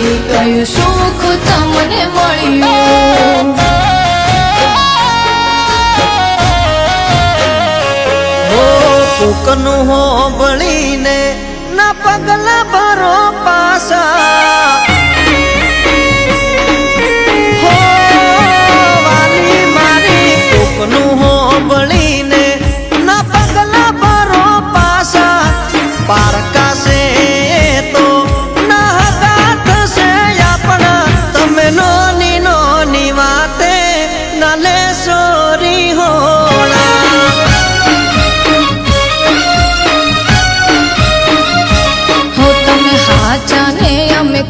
કયું સુખ તમને મળ્યું કોકનું હો બળીને ના પગલા ભરો પાસા.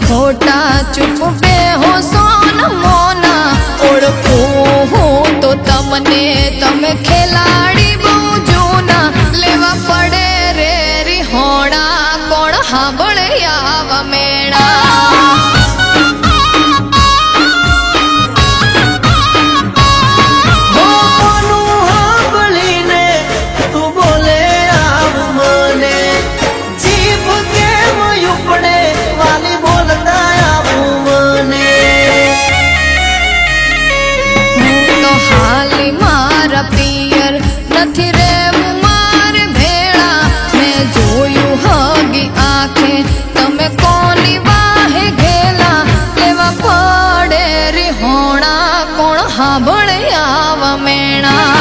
ખોટા ચૂપ બે હો સોન મોના. ઓળખું હું તો તમને, તમે ખેલાડી બહુ જૂના. લેવા પડે રે રિહોણા, કોણ હાંભળે આવા મેં? હાંભળ્યા મેણા.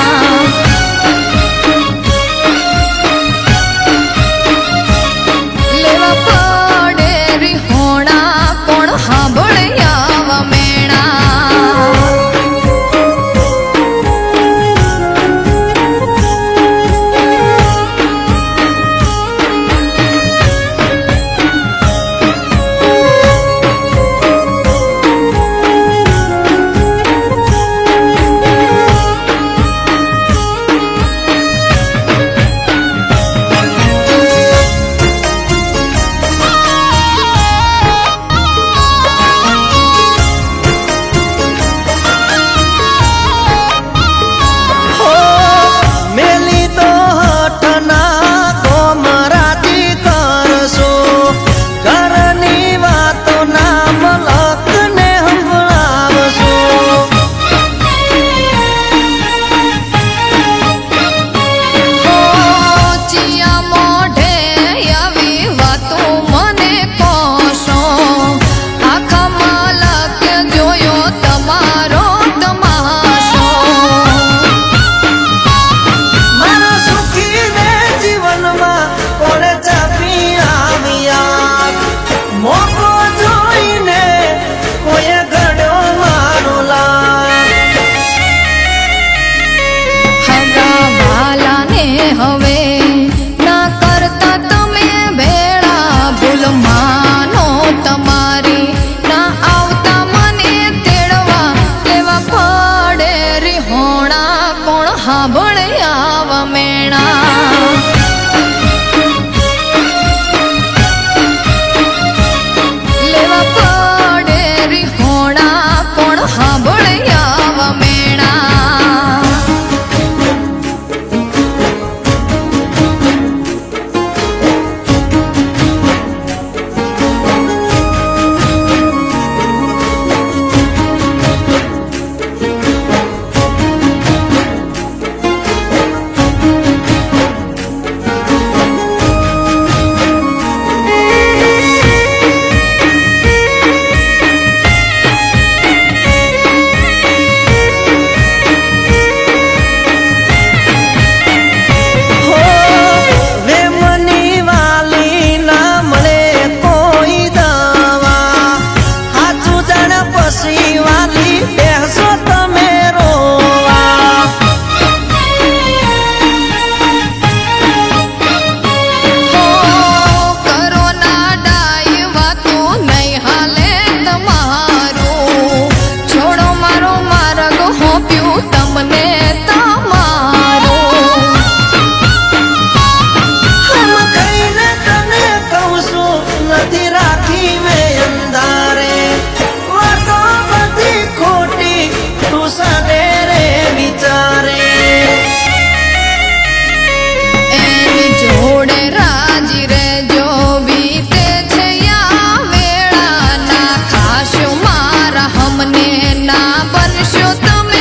you tell me